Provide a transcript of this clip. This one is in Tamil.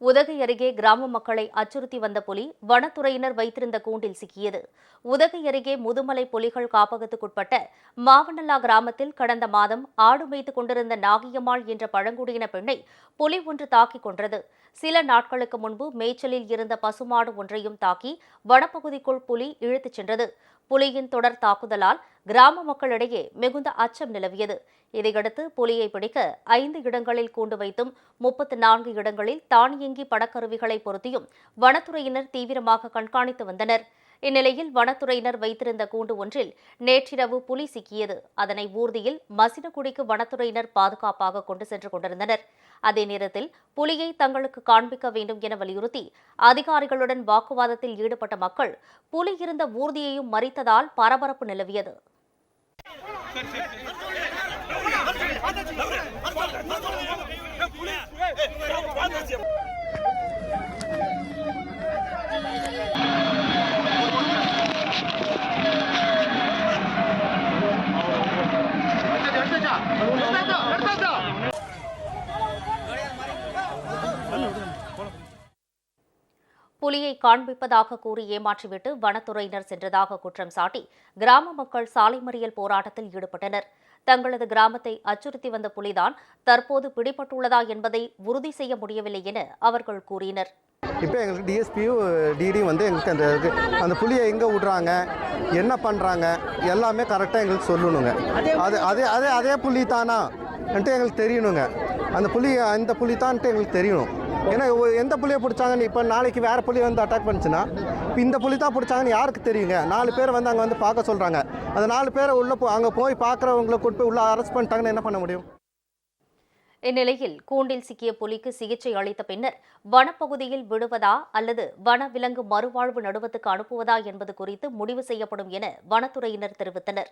உதகை அருகே கிராம மக்களை அச்சுறுத்தி வந்த புலி வனத்துறையினர் வைத்திருந்த கூண்டில் சிக்கியது. உதகை அருகே முதுமலை புலிகள் காப்பகத்துக்குட்பட்ட மாவனல்லா கிராமத்தில் கடந்த மாதம் ஆடு மேய்த்துக் கொண்டிருந்த நாகியம்மாள் என்ற பழங்குடியின பெண்ணை புலி ஒன்று தாக்கிக் கொன்றது. சில நாட்களுக்கு முன்பு மேய்ச்சலில் இருந்த பசுமாடு ஒன்றையும் தாக்கி வனப்பகுதிக்குள் புலி இழுத்துச் சென்றது. புலியின் தொடர் தாக்குதலால் கிராம மக்களிடையே மிகுந்த அச்சம் நிலவியது. இதையடுத்து புலியை பிடிக்க ஐந்து இடங்களில் கூண்டு வைத்தும் முப்பத்து நான்கு இடங்களில் தானியங்கி படக்கருவிகளை பொருத்தியும் வனத்துறையினர் தீவிரமாக கண்காணித்து வந்தனர். இந்நிலையில் வனத்துறையினர் வைத்திருந்த கூண்டு ஒன்றில் நேற்றிரவு புலி சிக்கியது. அதனை ஊர்தியில் மசினகுடிக்கு வனத்துறையினர் பாதுகாப்பாக கொண்டு சென்று கொண்டிருந்தனர். அதே நேரத்தில் புலியை தங்களுக்கு காண்பிக்க வேண்டும் என வலியுறுத்தி அதிகாரிகளுடன் வாக்குவாதத்தில் ஈடுபட்ட மக்கள் புலி இருந்த ஊர்தியையும் மறித்ததால் பரபரப்பு நிலவியது. お疲れさ。புலியை காண்பிப்பதாக கூறி ஏமாற்றிவிட்டு வனத்துறையினர் சென்றதாக குற்றம் சாட்டி கிராம மக்கள் சாலை மறியல் போராட்டத்தில் ஈடுபட்டனர். தங்களது கிராமத்தை அச்சுறுத்தி வந்த புலிதான் தற்போது பிடிபட்டுள்ளதா என்பதை உறுதி செய்ய முடியவில்லை என அவர்கள் கூறினர். இப்போ எங்களுக்கு டிஎஸ்பியும் டிடியும் வந்து எங்களுக்கு அந்த இது- அந்த புளியை எங்கே விடுறாங்க என்ன பண்ணுறாங்க எல்லாமே கரெக்டாக எங்களுக்கு சொல்லணுங்க. அது அதே அதே அதே புலி தானா? எங்களுக்கு தெரியணுங்க. அந்த புலி அந்த புலி தான்ட்டு எங்களுக்கு தெரியணும் ஏன்னா எந்த புலியை பிடிச்சாங்கன்னு இப்போ நாளைக்கு வேறு புலி வந்து அட்டாக் பண்ணுச்சுன்னா இப்போ இந்த புலி தான் பிடிச்சாங்கன்னு யாருக்கு தெரியுங்க? நாலு பேர் வந்து அங்கே வந்து பார்க்க சொல்கிறாங்க அந்த நாலு பேரை உள்ளே போ அங்கே போய் பார்க்குறவங்களை கொண்டு போய் உள்ளே அரெஸ்ட் பண்ணிட்டாங்கன்னு என்ன பண்ண முடியும்? இந்நிலையில் கூண்டில் சிக்கிய புலிக்கு சிகிச்சை அளித்த பின்னர் வனப்பகுதியில் விடுவதா அல்லது வன விலங்கு மறுவாழ்வு நடுவத்துக்கு அனுப்புவதா என்பது குறித்து முடிவு செய்யப்படும் என வனத்துறையினர் தெரிவித்தனர்.